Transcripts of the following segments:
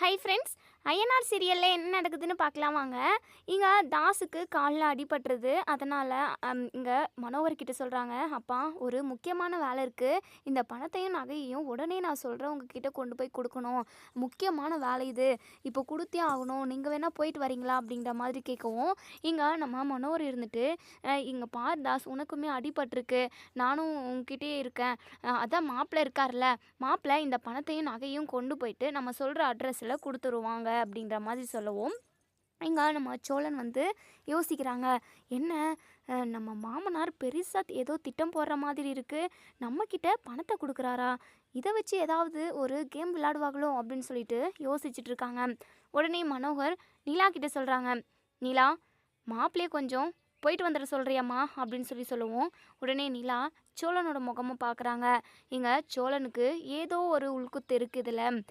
Hi friends Ayyanar சீரியலில் என்ன நடக்குதுன்னு பார்க்கலாம் வாங்க. இங்கே தாஸுக்கு காலில் அடிபட்டுருது. அதனால் இங்கே மனோகர் கிட்ட சொல்கிறாங்க அப்பா ஒரு முக்கியமான வேலை இருக்குது இந்த பணத்தையும் நகையையும் உடனே நான் சொல்கிறேன் உங்ககிட்ட கொண்டு போய் கொடுக்கணும். முக்கியமான வேலை இது. இப்போ கொடுத்தே ஆகணும். நீங்கள் வேணால் போயிட்டு வரீங்களா? அப்படிங்கிற மாதிரி கேட்கவும் இங்கே நம்ம மனோகர் இருந்துட்டு இங்கே பார் தாஸ் உனக்குமே அடிபட்டிருக்கு. நானும் உங்ககிட்டயே இருக்கேன். அதான் மாப்பிள்ளை இருக்கார்ல. மாப்பிள்ளை இந்த பணத்தையும் நகையும் கொண்டு போயிட்டு நம்ம சொல்கிற அட்ரஸில் கொடுத்துருவாங்க. அப்படின்ற மாதிரி சொல்லவும் இங்கே நம்ம சோழன் வந்து யோசிக்கிறாங்க என்ன நம்ம மாமனார் பெருசாக ஏதோ திட்டம் போடுற மாதிரி இருக்குது நம்மக்கிட்ட பணத்தை கொடுக்குறாரா? இதை வச்சு ஏதாவது ஒரு கேம் விளையாடுவாங்களோ? அப்படின்னு சொல்லிட்டு யோசிச்சுட்டு இருக்காங்க. உடனே மனோகர் நிலா கிட்ட சொல்கிறாங்க நிலா மாப்பிள்ளையே கொஞ்சம் போயிட்டு வந்துட சொல்கிறியம்மா அப்படின்னு சொல்லி சொல்லுவோம் உடனே நிலா சோழனோட முகமும் பார்க்குறாங்க இங்கே சோழனுக்கு ஏதோ ஒரு உள்குத்து இருக்குது இதில்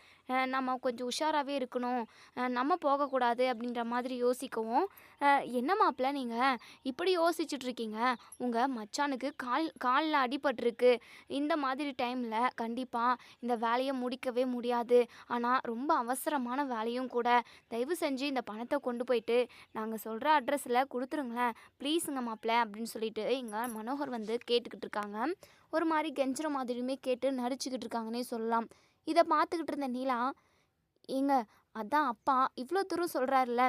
நம்ம கொஞ்சம் உஷாராகவே இருக்கணும். நம்ம போகக்கூடாது அப்படின்ற மாதிரி யோசிக்கவும். என்ன மாப்பிள்ள நீங்கள் இப்படி யோசிச்சுட்ருக்கீங்க. உங்கள் மச்சானுக்கு கால் காலில் அடிபட்டிருக்கு. இந்த மாதிரி டைமில் கண்டிப்பாக இந்த வேலையை முடிக்கவே முடியாது. ஆனால் ரொம்ப அவசரமான வேலையும் கூட. தயவு செஞ்சு இந்த பணத்தை கொண்டு போயிட்டு நாங்கள் சொல்கிற அட்ரஸில் கொடுத்துருங்களேன். ப்ளீஸுங்க மாப்பிள்ள அப்படின்னு சொல்லிட்டு இங்கே மனோகர் வந்து கேட்டுக்கிட்டு இருக்காங்க. ஒரு மாதிரி கெஞ்சுற மாதிரியுமே கேட்டு நடிச்சுக்கிட்டு இருக்காங்கன்னே சொல்லலாம். இதை பார்த்துக்கிட்டு இருந்த நீலா ஏங்க அதான் அப்பா இவ்வளோ தூரம் சொல்கிறாருல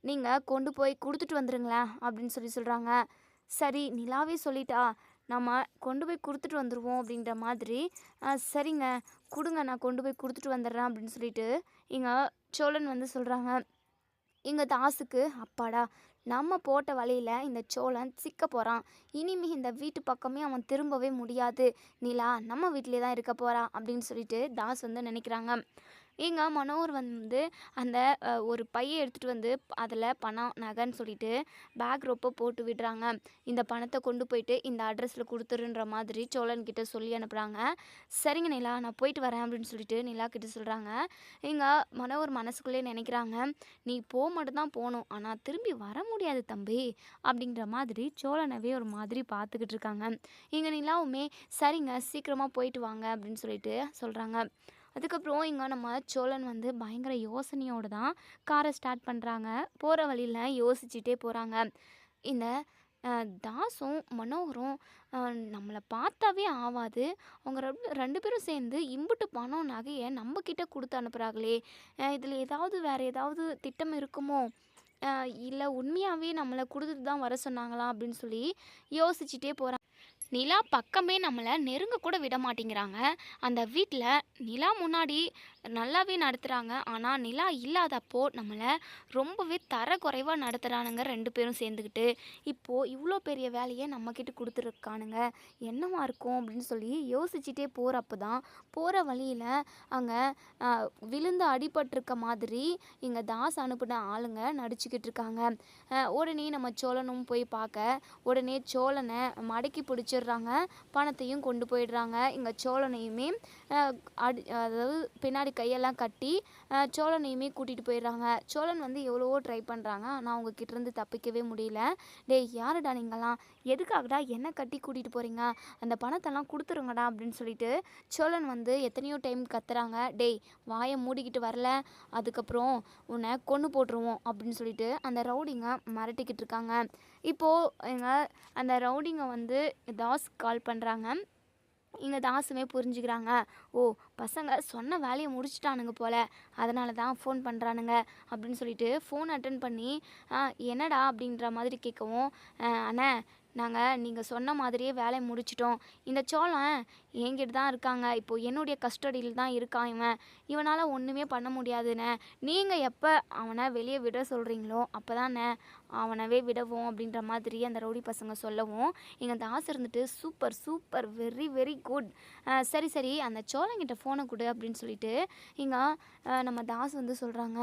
நீங்கள் கொண்டு போய் கொடுத்துட்டு வந்துடுங்களேன் அப்படின்னு சொல்லி சொல்கிறாங்க சரி நிலாவே சொல்லிட்டா நம்ம கொண்டு போய் கொடுத்துட்டு வந்துடுவோம் அப்படின்ற மாதிரி சரிங்க கொடுங்க நான் கொண்டு போய் கொடுத்துட்டு வந்துடுறேன் அப்படின்னு சொல்லிட்டு இங்கே சோழன் வந்து சொல்கிறாங்க எங்கள் தாஸுக்கு அப்பாடா நம்ம போட்ட வழியில் இந்த சோழன் சிக்க போகிறான் இனிமே இந்த வீட்டு பக்கமே அவன் திரும்பவே முடியாது. நிலா நம்ம வீட்டிலே தான் இருக்க போகிறான் அப்படின்னு சொல்லிட்டு தாஸ் வந்து நினைக்கிறாங்க. இங்கே மனோகர் வந்து அந்த ஒரு பையை எடுத்துகிட்டு வந்து அதில் பணம் நகைன்னு சொல்லிட்டு பேக் ரொப்ப போட்டு விடுறாங்க. இந்த பணத்தை கொண்டு போயிட்டு இந்த அட்ரஸில் கொடுத்துருன்ற மாதிரி சோழன்கிட்ட சொல்லி அனுப்புகிறாங்க சரிங்க நிலா நான் போயிட்டு வரேன் அப்படின்னு சொல்லிட்டு நிலா கிட்ட சொல்கிறாங்க இங்கே மனோகர் மனசுக்குள்ளே நினைக்கிறாங்க நீ போக மட்டும்தான் போகணும் ஆனால் திரும்பி வர முடியாது தம்பி அப்படிங்கிற மாதிரி சோழனவே ஒரு மாதிரி பார்த்துக்கிட்டு இருக்காங்க. இங்கே நிலாவுமே சரிங்க சீக்கிரமாக போயிட்டு வாங்க அப்படின்னு சொல்லிட்டு சொல்கிறாங்க அதுக்கப்புறம் இங்கே நம்ம சோழன் வந்து பயங்கர யோசனையோடு தான் காரை ஸ்டார்ட் பண்ணுறாங்க போகிற வழியில் யோசிச்சுட்டே போகிறாங்க இந்த தாஸும் மனோகரும் நம்மளை பார்த்தாவே ஆவாது. அவங்க ரெண்டு ரெண்டு பேரும் சேர்ந்து இம்புட்டு பணம் நகையை நம்மக்கிட்ட கொடுத்து அனுப்புகிறாங்களே இதில் ஏதாவது வேறு ஏதாவது திட்டம் இருக்குமோ? இல்லை உண்மையாகவே நம்மளை கொடுத்துட்டு தான் வர சொன்னாங்களா? அப்படின்னு சொல்லி யோசிச்சுட்டே போகிறாங்க நிலா பக்கமே நம்மளை நெருங்க கூட விட மாட்டேங்கிறாங்க. அந்த வீட்டில் நிலா முன்னாடி நல்லாவே நடத்துகிறாங்க ஆனால் நிலா இல்லாதப்போ நம்மளை ரொம்பவே தர குறைவாக நடத்துகிறானுங்க ரெண்டு பேரும் சேர்ந்துக்கிட்டு இப்போது இவ்வளோ பெரிய வேலையை நம்மக்கிட்ட கொடுத்துருக்கானுங்க. என்னவா இருக்கும் அப்படின்னு சொல்லி யோசிச்சுட்டே போகிறப்ப தான் போகிற வழியில் அங்கே விழுந்து அடிபட்டிருக்க மாதிரி இங்கே தாஸ் அனுப்பின ஆளுங்க நடிச்சுக்கிட்டு இருக்காங்க. உடனே நம்ம சோழனும் போய் பார்க்க உடனே சோழனை மடக்கி பிடிச்சிடுறாங்க. பணத்தையும் கொண்டு போயிடுறாங்க. இங்கே சோழனையுமே அடி அதாவது பின்னாடி கையெல்லாம் கட்டி சோழனையுமே கூட்டிகிட்டு போயிடுறாங்க. சோழன் வந்து எவ்வளவோ ட்ரை பண்ணுறாங்க ஆனால் அவங்க தப்பிக்கவே முடியல. டேய் யாருடா நீங்களாம் எதுக்காகடா என்ன கட்டி கூட்டிகிட்டு போகிறீங்க அந்த பணத்தெல்லாம் கொடுத்துருங்கடா அப்படின்னு சொல்லிட்டு சோழன் வந்து எத்தனையோ டைம் கத்துறாங்க. டேய் வாயை மூடிக்கிட்டு வரல. அதுக்கப்புறம் உன்னை கொன்று போட்டுருவோம் அப்படின்னு சொல்லிட்டு அந்த ரவுடிங்க மிரட்டிக்கிட்டு இருக்காங்க. இப்போது எங்கள் அந்த ரவுடிங்க வந்து தாஸ் கால் பண்ணுறாங்க இங்கே தாசுமே புரிஞ்சுக்கிறாங்க. ஓ பசங்க சொன்ன வேலையை முடிச்சிட்டானுங்க போல. அதனால தான் ஃபோன் பண்ணுறானுங்க அப்படின்னு சொல்லிட்டு ஃபோன் அட்டன் பண்ணி "ஆ, என்னடா? அப்படின்ற மாதிரி கேட்கவும் அண்ணே நாங்கள் நீங்கள் சொன்ன மாதிரியே வேலையை முடிச்சிட்டோம். இந்த சோழன் என்கிட்ட தான் இருக்காங்க. இப்போது என்னுடைய கஸ்டடியில் தான் இருக்கான் இவன். இவனால் ஒன்றுமே பண்ண முடியாதுண்ணே நீங்கள் எப்போ அவனை வெளியே விட சொல்கிறீங்களோ அப்போ தானே அவனவே விடவும் அப்படின்ற மாதிரி அந்த ரவுடி பசங்க சொல்லவும் எங்கள் தாஸ் இருந்துட்டு super super very very good சரி சரி அந்த சோழங்கிட்ட ஃபோனை கொடு அப்படின்னு சொல்லிட்டு இங்கே நம்ம தாஸ் வந்து சொல்கிறாங்க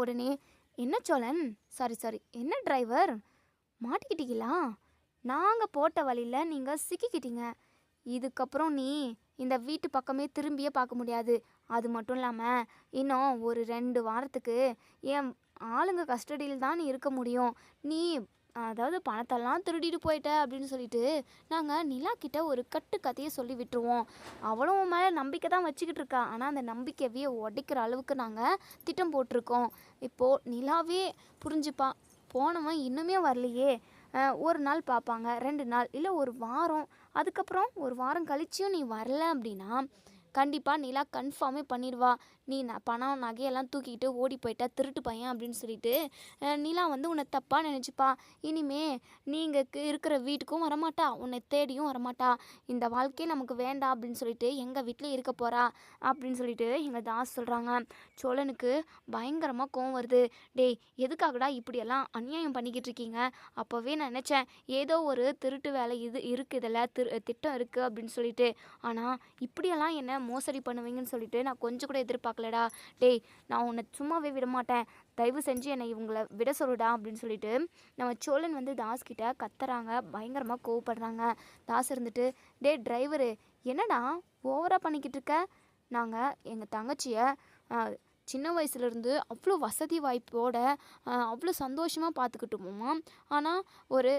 உடனே என்ன சோழன்? சாரி சாரி என்ன டிரைவர் மாட்டிக்கிட்டீங்களா? நாங்கள் போட்ட வழியில் நீங்கள் சிக்கிக்கிட்டீங்க. இதுக்கப்புறம் நீ இந்த வீட்டு பக்கமே திரும்பியே பார்க்க முடியாது. அது மட்டும் இல்லாமல் இன்னும் ஒரு ரெண்டு வாரத்துக்கு என் ஆளுங்க கஸ்டடியில் தான் நீ இருக்க முடியும். நீ அதாவது பணத்தெல்லாம் திருடிட்டு போயிட்ட அப்படின்னு சொல்லிட்டு நாங்கள் நிலா கிட்ட ஒரு கட்டு கதையை சொல்லி விட்டுருவோம். அவளும் உன் மேலே நம்பிக்கை தான் வச்சுக்கிட்டு இருக்கா. ஆனால் அந்த நம்பிக்கையவே உடைக்கிற அளவுக்கு நாங்கள் திட்டம் போட்டிருக்கோம். இப்போது நிலாவே புரிஞ்சுப்பா. போனவன் இன்னுமே வரலையே. ஒரு நாள் பார்ப்பாங்க ரெண்டு நாள் இல்லை ஒரு வாரம். அதுக்கப்புறம் ஒரு வாரம் கழிச்சியும் நீ வரல அப்படின்னா கண்டிப்பாக நிலா கன்ஃபார்மே பண்ணிடுவா. நீ ந பணம் நகையெல்லாம் தூக்கிக்கிட்டு ஓடி போயிட்டா திருட்டு பையன் அப்படின்னு சொல்லிட்டு. நிலா வந்து உன்னை தப்பாக நினச்சிப்பா. இனிமே நீங்கள் இருக்கிற வீட்டுக்கும் வரமாட்டா. உன்னை தேடியும் வரமாட்டா. இந்த வாழ்க்கையே நமக்கு வேண்டாம் அப்படின்னு சொல்லிட்டு எங்கள் வீட்டில் இருக்க போகிறா அப்படின்னு சொல்லிட்டு எங்கள் தாஸ் சொல்கிறாங்க சோழனுக்கு பயங்கரமாக கோவம் வருது. டேய் எதுக்காகடா இப்படியெல்லாம் அநியாயம் பண்ணிக்கிட்டு இருக்கீங்க? அப்போவே நான் நினச்சேன் ஏதோ ஒரு திருட்டு வேலை இது இருக்குது இதில் திரு திட்டம் இருக்குது அப்படின்னு சொல்லிட்டு. ஆனால் இப்படியெல்லாம் என்ன மோசடி பண்ணுவீங்கன்னு சொல்லிட்டு நான் கொஞ்சம் கூட எதிர்பார்க்கலடா. டேய் நான் உன்னை சும்மாவே விட மாட்டேன் தயவு செஞ்சு என்னை இவங்கள விட சொல்லுடா அப்படின்னு சொல்லிட்டு நம்ம சோழன் வந்து தாஸ்கிட்ட கத்துறாங்க. பயங்கரமாக கோவப்படுறாங்க. தாஸ் இருந்துட்டு டே டிரைவரு என்னடா ஓவராக பண்ணிக்கிட்டு இருக்க? நாங்கள் எங்கள் தங்கச்சியை சின்ன வயசுலேருந்து அவ்வளோ வசதி வாய்ப்போட அவ்வளோ சந்தோஷமாக பார்த்துக்கிட்டோமா ஆனால் ஒரு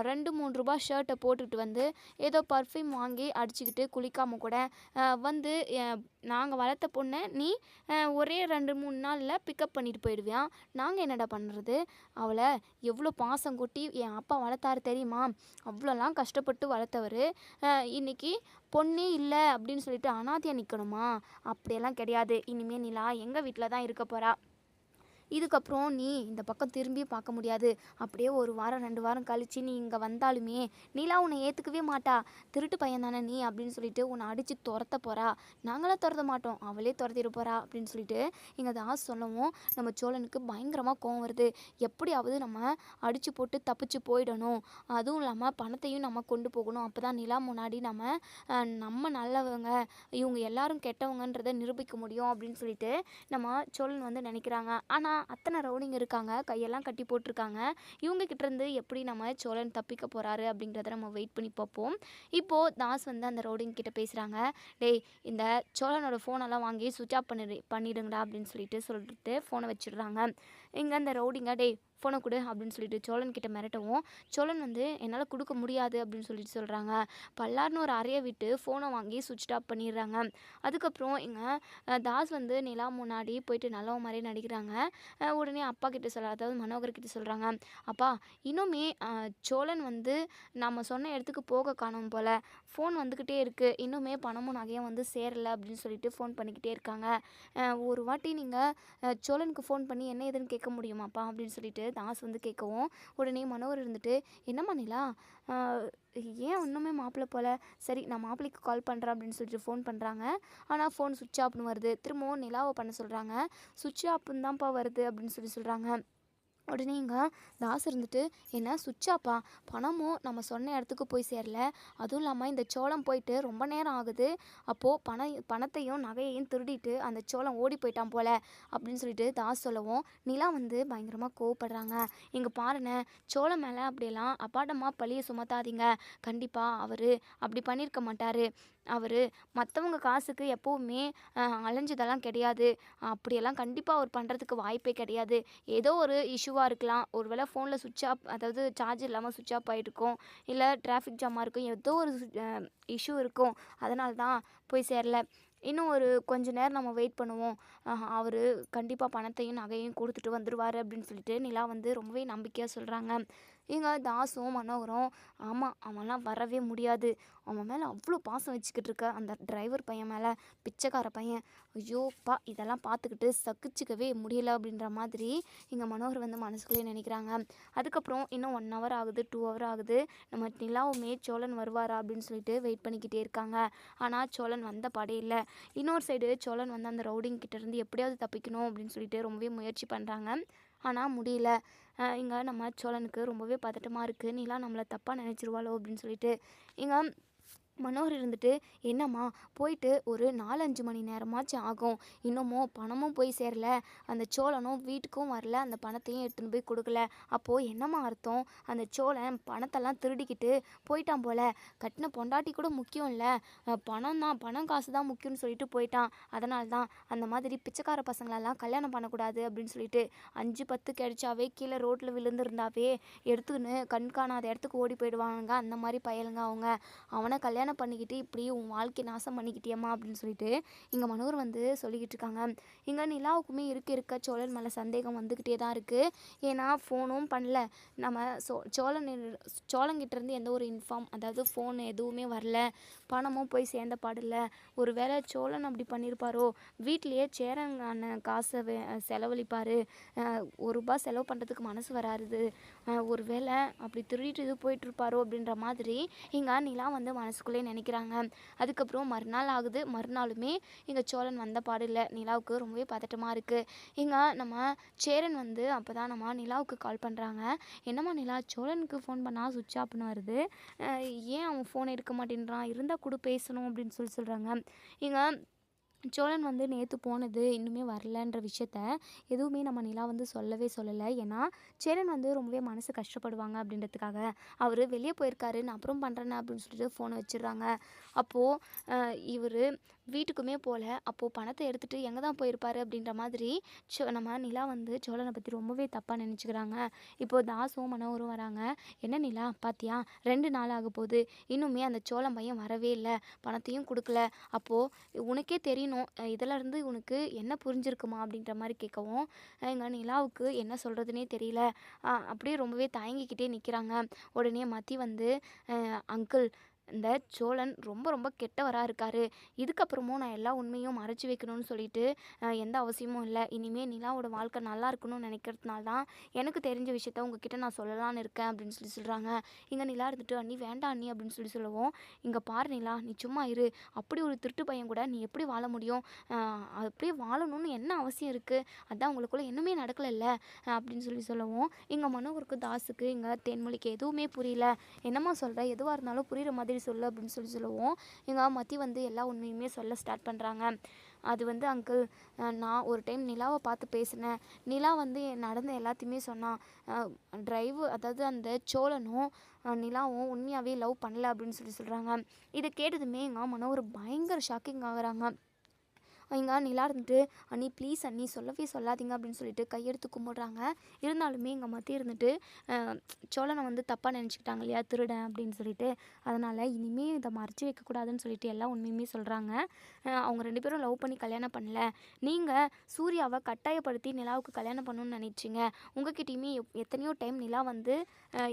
ரெண்டு மூணு ரூபா ஷர்ட்டை போட்டுக்கிட்டு வந்து ஏதோ பர்ஃப்யூம் வாங்கி அடிச்சுக்கிட்டு குளிக்காமல் கூட வந்து நாங்கள் வளர்த்த பொண்ணை நீ ஒரே ரெண்டு மூணு நாளில் பிக்கப் பண்ணிட்டு போயிடுவியா? நாங்கள் என்னடா பண்ணுறது அவளை எவ்வளோ பாசம் கொட்டி என் அப்பா வளர்த்தாரு தெரியுமா? அவ்வளோலாம் கஷ்டப்பட்டு வளர்த்தவர். இன்னைக்கு பொண்ணே இல்லை அப்படின்னு சொல்லிட்டு அனாதையாக நிற்கணுமா அப்படியெல்லாம் கிடையாது. இனிமேல் நிலா எங்கள் வீட்டில் தான் இருக்க போகிறா இதுக்கப்புறம் நீ இந்த பக்கம் திரும்பி பார்க்க முடியாது. அப்படியே ஒரு வாரம் ரெண்டு வாரம் கழிச்சு நீ இங்கே வந்தாலுமே நீலா உன்னை ஏற்றுக்கவே மாட்டா. திருட்டு பையன் தானே நீ அப்படின்னு சொல்லிட்டு உன்னை அடித்து துரத்த போகிறா நாங்களாம் துரத்த மாட்டோம். அவளே துரத்திட போகிறா அப்படின்னு சொல்லிட்டு இங்கே தாஸ் சொல்லவும் நம்ம சோழனுக்கு பயங்கரமாக கோவம் வருது. எப்படியாவது நம்ம அடித்து போட்டு தப்பிச்சு போயிடணும். அதுவும் இல்லாமல் பணத்தையும் நம்ம கொண்டு போகணும். அப்போ தான் நிலா முன்னாடி நம்ம நம்ம நல்லவங்க இவங்க எல்லாரும் கெட்டவங்கன்றதை நிரூபிக்க முடியும் அப்படின்னு சொல்லிட்டு நம்ம சோழன் வந்து நினைக்கிறாங்க. ஆனால் அத்தனை ரவுடிங்க இருக்காங்க கையெல்லாம் கட்டி போட்டிருக்காங்க. இவங்க கிட்டேருந்து எப்படி நம்ம சோழன் தப்பிக்க போகிறாரு அப்படிங்கிறத நம்ம வெயிட் பண்ணி பார்ப்போம். இப்போது தாஸ் வந்து அந்த ரவுடிங் கிட்ட பேசுகிறாங்க டேய் இந்த சோழனோட ஃபோனெல்லாம் வாங்கி சுவிட்ச் ஆஃப் பண்ணிடு பண்ணிடுங்கடா அப்படின்னு சொல்லிட்டு சொல்லிட்டு ஃபோனை வச்சிடுறாங்க. இங்கே அந்த ரவுடிங்க டேய் ஃபோனை கொடு அப்படின்னு சொல்லிட்டு சோழன் கிட்ட மிரட்டவும் சோழன் வந்து என்னால் கொடுக்க முடியாது அப்படின்னு சொல்லிட்டு சொல்கிறாங்க பல்லார்னு ஒரு அறையை விட்டு ஃபோனை வாங்கி சுவிட்ச் ஆஃப் பண்ணிடுறாங்க. அதுக்கப்புறம் இங்கே தாஸ் வந்து நிலா முன்னாடி போயிட்டு நல்லவ மாதிரி நடிக்கிறாங்க. உடனே அப்பா கிட்ட சொல்ல அதாவது மனோகர் கிட்ட சொல்கிறாங்க அப்பா இன்னுமே சோழன் வந்து நம்ம சொன்ன இடத்துக்கு போக காணும் போல். ஃபோன் வந்துக்கிட்டே இருக்குது இன்னுமே பணமும் நகையும் வந்து சேரலை அப்படின்னு சொல்லிட்டு ஃபோன் பண்ணிக்கிட்டே இருக்காங்க. ஒரு வாட்டி நீங்கள் சோழனுக்கு ஃபோன் பண்ணி என்ன ஏதுன்னு கேட்க முடியுமாப்பா? அப்படின்னு சொல்லிட்டு தாஸ் வந்து கேட்கவும் உடனே மனோகர் இருந்துட்டு என்னம்மா நிலா? ஏன் இன்னுமே மாப்பிள்ளை போல்? சரி நான் மாப்பிள்ளைக்கு கால் பண்ணுறேன் அப்படின்னு சொல்லிட்டு ஃபோன் பண்ணுறாங்க ஆனால் ஃபோன் சுவிட்ச் ஆஃப்னு வருது. திரும்பவும் நிலாவை பண்ண சொல்கிறாங்க சுவிட்ச் ஆஃப்னு தான்ப்பா வருது அப்படின்னு சொல்லி சொல்கிறாங்க உடனே இங்கே தாஸ் இருந்துட்டு என்ன சுவிட்ச் பணமும் நம்ம சொன்ன இடத்துக்கு போய் சேரல. அதுவும் இல்லாமல் இந்த சோளம் போயிட்டு ரொம்ப நேரம் ஆகுது. அப்போது பண பணத்தையும் நகையையும் திருடிட்டு அந்த சோளம் ஓடி போயிட்டான் போல அப்படின்னு சொல்லிட்டு தாஸ் சொல்லவும் நிலா வந்து பயங்கரமாக கோவப்படுறாங்க. இங்கே பாருங்க சோளம் மேலே அப்படியெல்லாம் அப்பாட்டமாக பழியை சுமத்தாதீங்க. கண்டிப்பாக அவர் அப்படி பண்ணியிருக்க மாட்டார். அவர் மற்றவங்க காசுக்கு எப்போவுமே அலைஞ்சதெல்லாம் கிடையாது. அப்படியெல்லாம் கண்டிப்பாக அவர் பண்ணுறதுக்கு வாய்ப்பே கிடையாது. ஏதோ ஒரு இஷ்யூவாக இருக்கலாம். ஒருவேளை ஃபோனில் சுவிட்ச் ஆஃப் அதாவது சார்ஜ் இல்லாமல் சுவிட்ச் ஆஃப் ஆகிருக்கும் இல்லை டிராஃபிக் ஜாமாக இருக்கும். ஏதோ ஒரு இஷ்யூ இருக்கும். அதனால தான் போய் சேரல. இன்னும் ஒரு கொஞ்ச நேரம் நம்ம வெயிட் பண்ணுவோம். அவர் கண்டிப்பாக பணத்தையும் நகையும் கொடுத்துட்டு வந்துடுவார் அப்படின்னு சொல்லிட்டு நிலா வந்து ரொம்பவே நம்பிக்கையாக சொல்கிறாங்க இங்கே தாசும் மனோகரும் ஆமாம் அவன்லாம் வரவே முடியாது. அவன் மேலே அவ்வளோ பாசம் வச்சுக்கிட்டு இருக்க. அந்த டிரைவர் பையன் மேலே பிச்சைக்கார பையன். ஐயோப்பா இதெல்லாம் பார்த்துக்கிட்டு சகிச்சிக்கவே முடியல. அப்படின்ற மாதிரி இங்கே மனோகர் வந்து மனசுக்குள்ளே நினைக்கிறாங்க. அதுக்கப்புறம் இன்னும் ஒன் ஹவர் ஆகுது டூ ஹவர் ஆகுது. நம்ம நிலாவுமே சோழன் வருவாரா அப்படின்னு சொல்லிட்டு வெயிட் பண்ணிக்கிட்டே இருக்காங்க. ஆனால் சோழன் வந்த பாடே இல்லை. இன்னொரு சைடு சோழன் வந்து அந்த ரவுடிங் கிட்டேருந்து எப்படியாவது தப்பிக்கணும் அப்படின்னு சொல்லிட்டு ரொம்பவே முயற்சி பண்ணுறாங்க ஆனால் முடியல. இங்கே நம்ம சோழனுக்கு ரொம்பவே பதட்டமாக இருக்குது நீலாம் நம்மளை தப்பாக நினச்சிருவாளோ அப்படின்னு சொல்லிட்டு இங்கே மனோகர் இருந்துட்டு என்னம்மா போயிட்டு ஒரு நாலஞ்சு மணி நேரமாச்சும் ஆகும். இன்னமும் பணமும் போய் சேரல. அந்த சோழனும் வீட்டுக்கும் வரல. அந்த பணத்தையும் எடுத்துன்னு போய் கொடுக்கல. அப்போது என்னம்மா அர்த்தம்? அந்த சோழன் பணத்தெல்லாம் திருடிக்கிட்டு போயிட்டான் போல. கட்டின பொண்டாட்டி கூட முக்கியம் இல்லை. பணம் தான் பணம் காசு தான் முக்கியம்னு சொல்லிட்டு போயிட்டான். அதனால தான் அந்த மாதிரி பிச்சைக்கார பசங்களெல்லாம் கல்யாணம் பண்ணக்கூடாது அப்படின்னு சொல்லிட்டு அஞ்சு பத்து கிடைச்சாவே கீழே ரோட்டில் விழுந்துருந்தாவே எடுத்துக்கின்னு கண் காணாத இடத்துக்கு ஓடி போயிடுவானுங்க. அந்த மாதிரி பயலுங்க அவங்க. அவனை கல்யாணம் பண்ணிக்கிட்டு இப்படி உன் வாழ்க்கை நாசம் பண்ணிக்கிட்டியம்மா அப்படின்னு சொல்லிட்டு இங்கே மனோர் வந்து சொல்லிக்கிட்டு இருக்காங்க. இங்கே நிலாவுக்குமே இருக்க இருக்க சோழன் மேலே சந்தேகம் வந்துக்கிட்டே தான் இருக்குது ஏன்னா ஃபோனும் பண்ணல. நம்ம சோ சோழன் சோழங்கிட்டேருந்து எந்த ஒரு இன்ஃபார்ம் அதாவது ஃபோன் எதுவுமே வரல. பணமும் போய் சேர்ந்த பாடில்ல. ஒரு வேளை சோழன் அப்படி பண்ணியிருப்பாரோ வீட்டிலேயே சேரன் காசை செலவழிப்பார். ஒரு ரூபா செலவு பண்ணுறதுக்கு மனசு வராது ஒரு வேளை அப்படி திருடிட்டு இது போயிட்டுருப்பாரோ அப்படின்ற மாதிரி இங்கே நிலா வந்து மனசுக்குள்ளே நினைக்கிறாங்க. அதுக்கப்புறம் மறுநாள் ஆகுது. மறுநாளுமே இங்கே சோழன் வந்த பாடு இல்லை நிலாவுக்கு ரொம்பவே பதட்டமாக இருக்குது இங்கே நம்ம சேரன் வந்து அப்போ தான் நம்ம நிலாவுக்கு கால் பண்ணுறாங்க என்னம்மா நிலா சோழனுக்கு ஃபோன் பண்ணால் சுவிட்ச் ஆஃப்னு வருது. ஏன் அவன் ஃபோன் எடுக்க மாட்டேன்றான்? இருந்தால் கூட பேசணும் அப்படின்னு சொல்லி சொல்கிறாங்க இங்கே சோழன் வந்து நேற்று போனது இன்னுமே வரலன்ற விஷயத்த எதுவுமே நம்ம நிலா வந்து சொல்லவே சொல்லலை. ஏன்னா சேரன் வந்து ரொம்பவே மனசு கஷ்டப்படுவாங்க அப்படின்றதுக்காக. அவர் வெளியே போயிருக்காரு நான் அப்புறம் பண்ணுறேன்னு அப்படின்னு சொல்லிட்டு ஃபோனை வச்சிடுறாங்க. அப்போது இவர் வீட்டுக்குமே போகல அப்போது பணத்தை எடுத்துகிட்டு எங்கே தான் போயிருப்பாரு அப்படின்ற மாதிரி சோ நம்ம நிலா வந்து சோழனை பற்றி ரொம்பவே தப்பாக நினச்சிக்கிறாங்க. இப்போது தாசும் மனோரும் வராங்க. என்ன நிலா பாத்தியா? ரெண்டு நாள் ஆக போகுது. இன்னுமே அந்த சோழன் பையன் வரவே இல்லை. பணத்தையும் கொடுக்கல. அப்போது உனக்கே தெரியும் அஹ் இதிலருந்து உனக்கு என்ன புரிஞ்சிருக்குமா அப்படின்ற மாதிரி கேட்கவும் எங்கள் நிலாவுக்கு என்ன சொல்கிறதுனே தெரியல. அப்படியே ரொம்பவே தயங்கிக்கிட்டே நிற்கிறாங்க உடனே மதி வந்து அங்கிள் இந்த சோழன் ரொம்ப ரொம்ப கெட்டவராக இருக்கார். இதுக்கப்புறமும் நான் எல்லா உண்மையும் மறைச்சி வைக்கணும்னு சொல்லிட்டு எந்த அவசியமும் இல்லை. இனிமேல் நிலாவோட வாழ்க்கை நல்லா இருக்கணும்னு நினைக்கிறதுனால தான் எனக்கு தெரிஞ்ச விஷயத்த உங்ககிட்ட நான் சொல்லலான்னு இருக்கேன் அப்படின்னு சொல்லி சொல்கிறாங்க இங்கே நிலா இருந்துட்டு அண்ணி வேண்டாம் அண்ணி அப்படின்னு சொல்லி சொல்லுவோம். இங்கே பாரு நிலா நீ சும்மா இரு. அப்படி ஒரு திருட்டு பையன் கூட நீ எப்படி வாழ முடியும்? அப்படியே வாழணும்னு என்ன அவசியம் இருக்குது அதான் உங்களுக்குள்ளே இன்னுமே நடக்கலைல்ல? அப்படின்னு சொல்லி சொல்லவும். இங்கே மனோகருக்கு தாஸுக்கு இங்கே தேன்மொழிக்கு எதுவுமே புரியல. என்னம்மா சொல்கிற எதுவாக இருந்தாலும் புரிகிற மாதிரி சொல்லு அப்படின்னு சொல்லி சொல்லவும். அம்மா மத்தி வந்து எல்லா உண்மையுமே சொல்ல ஸ்டார்ட் பண்ணுறாங்க அது வந்து அங்கிள் நான் ஒரு டைம் நிலாவை பார்த்து பேசினேன். நிலா வந்து என் நடந்த எல்லாத்தையுமே சொன்னான். ட்ரைவு அதாவது அந்த சோழனும் நிலாவும் உண்மையாகவே லவ் பண்ணல அப்படின்னு சொல்லி சொல்கிறாங்க இதை கேட்டதுமே எங்கள் மனோகர் பயங்கர ஷாக்கிங் ஆகுறாங்க. இங்கே நிலா இருந்துட்டு அண்ணி ப்ளீஸ் அண்ணி சொல்லவே சொல்லாதீங்க அப்படின்னு சொல்லிட்டு கையெடுத்து கும்பிட்றாங்க. இருந்தாலுமே எங்கள் மத்தி இருந்துட்டு சோழனை வந்து தப்பாக நினச்சிக்கிட்டாங்க இல்லையா திருடன் அப்படின்னு சொல்லிட்டு. அதனால் இனிமேல் இதை மறைச்சி வைக்கக்கூடாதுன்னு சொல்லிட்டு எல்லா உண்மையுமே சொல்கிறாங்க அவங்க ரெண்டு பேரும் லவ் பண்ணி கல்யாணம் பண்ணல. நீங்கள் சூர்யாவை கட்டாயப்படுத்தி நிலாவுக்கு கல்யாணம் பண்ணணும்னு நினச்சிங்க. உங்ககிட்டயுமே எப்- எத்தனையோ டைம் நிலா வந்து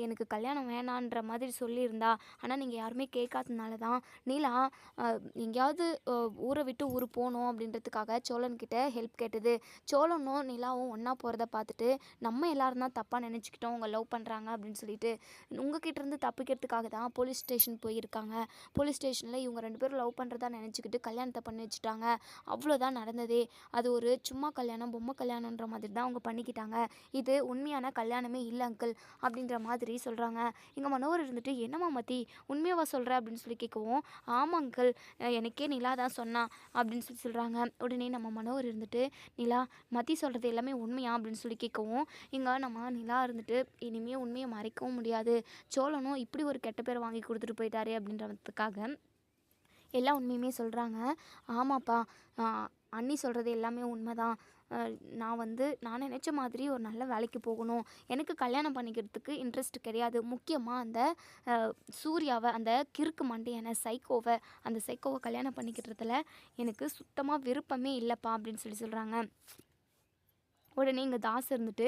எனக்கு கல்யாணம் வேணான்ற மாதிரி சொல்லியிருந்தா. ஆனால் நீங்கள் யாருமே கேட்காதனால தான் நிலா எங்கேயாவது ஊரை விட்டு ஊர் போகணும் அப்படின்றதுக்காக சோழன்கிட்ட ஹெல்ப் கேட்டது. சோழனும் நிலாவும் ஒன்றா போகிறத பார்த்துட்டு நம்ம எல்லாரும் தான் தப்பாக நினச்சிக்கிட்டோம் அவங்க லவ் பண்ணுறாங்க அப்படின்னு சொல்லிட்டு உங்ககிட்ட இருந்து தப்பிக்கிறதுக்காக தான் போலீஸ் ஸ்டேஷன் போயிருக்காங்க. போலீஸ் ஸ்டேஷனில் இவங்க ரெண்டு பேரும் லவ் பண்ணுறதா நினச்சிக்கிட்டு கல்யாணத்தை பண்ணி வச்சுட்டாங்க. அவ்வளோதான் நடந்ததே. அது ஒரு சும்மா கல்யாணம் பொம்மை கல்யாணன்ற மாதிரி தான் அவங்க பண்ணிக்கிட்டாங்க. இது உண்மையான கல்யாணமே இல்லை அங்கிள் அப்படின்ற மாதிரி சொல்கிறாங்க எங்கள் மனோவர் இருந்துட்டு என்னம்மா மத்தி உண்மையாவா சொல்கிற அப்படின்னு சொல்லி கேட்கவும் ஆமாம் அங்கிள் எனக்கே நிலா தான் சொன்னான் அப்படின்னு சொல்லி சொல்கிறாங்க உடனே நம்ம மனோர் இருந்துட்டு நிலா மதி சொல்கிறது எல்லாமே உண்மையா? அப்படின்னு சொல்லி கேட்கவும் இங்கே நம்ம நிலா இருந்துட்டு இனிமேல் உண்மையை மறைக்கவும் முடியாது. சோழனும் இப்படி ஒரு கெட்ட பேர் வாங்கி கொடுத்துட்டு போயிட்டாரு அப்படின்றதுக்காக எல்லா உண்மையுமே சொல்கிறாங்க ஆமாப்பா அண்ணி சொல்கிறது எல்லாமே உண்மைதான். நான் வந்து நான் நினச்ச மாதிரி ஒரு நல்ல வேலைக்கு போகணும். எனக்கு கல்யாணம் பண்ணிக்கிறதுக்கு இன்ட்ரெஸ்ட் கிடையாது. முக்கியமாக அந்த சூர்யாவை அந்த கிறுக்கு மண்டையான சைக்கோவை அந்த சைக்கோவை கல்யாணம் பண்ணிக்கிறதுல எனக்கு சுத்தமாக விருப்பமே இல்லைப்பா அப்படின்னு சொல்லி சொல்கிறாங்க உடனே இங்கே தாஸ் இருந்துட்டு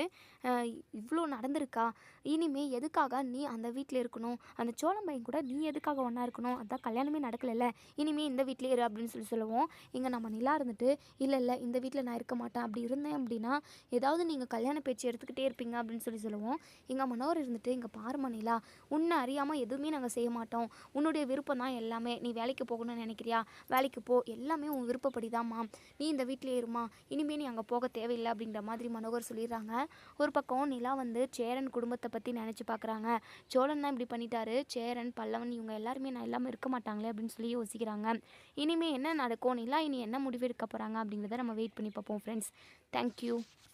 இவ்வளோ நடந்திருக்கா? இனிமே எதுக்காக நீ அந்த வீட்டில் இருக்கணும்? அந்த சோழம் பையன் கூட நீ எதுக்காக ஒன்றா இருக்கணும்? அதான் கல்யாணமே நடக்கலைல்ல. இனிமே இந்த வீட்டிலே இரு அப்படின்னு சொல்லி சொல்லுவோம். இங்கே நம்ம நிலா இருந்துட்டு இல்லை இல்லை இந்த வீட்டில் நான் இருக்க மாட்டேன். அப்படி இருந்தேன் அப்படின்னா ஏதாவது நீங்கள் கல்யாண பேச்சு எடுத்துக்கிட்டே இருப்பீங்க அப்படின்னு சொல்லி சொல்லுவோம். எங்கள் மனோர் இருந்துட்டு இங்கே பாருமா நிலா உன்னை அறியாமல் எதுவுமே நாங்கள் செய்ய மாட்டோம். உன்னுடைய விருப்பம் தான் எல்லாமே. நீ வேலைக்கு போகணும்னு நினைக்கிறியா? வேலைக்கு போ. எல்லாமே உன் விருப்பப்படி தான்மா நீ இந்த வீட்டிலே இருமா. இனிமேல் நீ அங்கே போக தேவையில்லை அப்படின்ற மாதிரி மாதிரி மனோகர் சொல்லிடுறாங்க. ஒரு பக்கம் நிலா வந்து சேரன் குடும்பத்தை பற்றி நினச்சி பார்க்குறாங்க சோழன் தான் இப்படி பண்ணிட்டாரு. சேரன் பல்லவன் இவங்க எல்லாருமே நான் இல்லாமல் இருக்க மாட்டாங்களே அப்படின்னு சொல்லி யோசிக்கிறாங்க. இனிமேல் என்ன நடக்கும்? நிலா இனி என்ன முடிவு எடுக்க போகிறாங்க அப்படிங்கிறத நம்ம வெயிட் பண்ணி பார்ப்போம் ஃப்ரெண்ட்ஸ் தேங்க்யூ